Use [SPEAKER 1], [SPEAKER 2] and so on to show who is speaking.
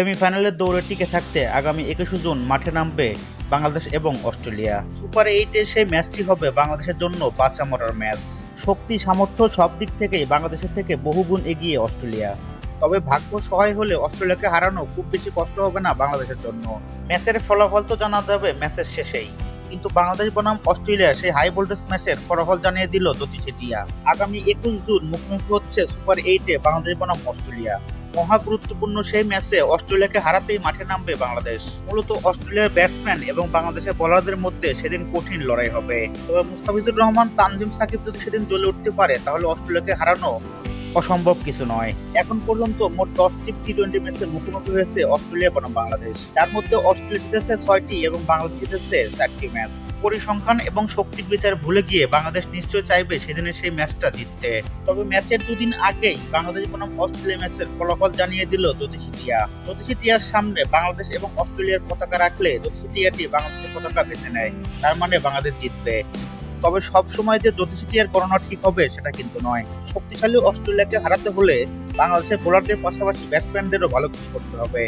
[SPEAKER 1] সেমিফাইনালের দৌড়ে টিকে থাকতে আগামী একুশে জুন মাঠে নামবে বাংলাদেশ এবং অস্ট্রেলিয়া। সুপার এইটে সেই ম্যাচটি হবে বাংলাদেশের জন্য বাঁচা মরার ম্যাচ। শক্তি, সামর্থ্য সব দিক থেকেই বাংলাদেশের থেকে বহুগুণ এগিয়ে অস্ট্রেলিয়া। তবে ভাগ্য সহায় হলে অস্ট্রেলিয়াকে হারানো খুব বেশি কষ্ট হবে না বাংলাদেশের জন্য। ম্যাচের ফলাফল তো জানা যাবে ম্যাচের শেষেই। কিন্তু বাংলাদেশ বনাম অস্ট্রেলিয়া সেই হাই ভোল্টেজ ম্যাচের ফলাফল জানিয়ে দিল জ্যোতি শেটিয়া আগামী একুশ জুন মুখোমুখি হচ্ছে সুপার এইটে বাংলাদেশ বনাম অস্ট্রেলিয়া। মহা গুরুত্বপূর্ণ সেই ম্যাচে অস্ট্রেলিয়াকে হারাতেই মাঠে নামবে বাংলাদেশ। মূলত অস্ট্রেলিয়ার ব্যাটসম্যান এবং বাংলাদেশের বোলারদের মধ্যে সেদিন কঠিন লড়াই হবে। তবে মুস্তাফিজুর রহমান, তানজিম সাকিব যদি সেদিন জ্বলে উঠতে পারে, তাহলে অস্ট্রেলিয়াকে হারানো অসম্ভব কিছু নয়। এখন পর্যন্ত মোট দশটি টি টোয়েন্টি ম্যাচের মুখোমুখি হয়েছে অস্ট্রেলিয়া বনাম বাংলাদেশ। তার মধ্যে অস্ট্রেলিয়া জিতেছে ছয়টি এবং বাংলাদেশ জিতেছে চারটি ম্যাচ। পরিসংখ্যান এবং শক্তির বিচার ভুলে গিয়ে বাংলাদেশ নিশ্চয় চাইবে সেদিনের সেই ম্যাচটা জিততে। তবে ম্যাচের দুদিন আগেই বাংলাদেশ বনাম অস্ট্রেলিয়া ম্যাচের ফলাফল জানিয়ে দিল জ্যোতিষী টিয়া। জ্যোতিষী টিয়ার সামনে বাংলাদেশ এবং অস্ট্রেলিয়ার পতাকা রাখলে জ্যোতিষী টিয়াটি বাংলাদেশের পতাকা বেছে নেয়। তার মানে বাংলাদেশ জিতবে। তবে সব সময় যে জ্যোতিষিটিয়ার করোনা ঠিক হবে সেটা কিন্তু নয়। শক্তিশালী অস্ট্রেলিয়াকে হারাতে হলে বাংলাদেশের বোলারদের পাশাপাশি ব্যাটসম্যানদেরও ভালো কিছু করতে হবে।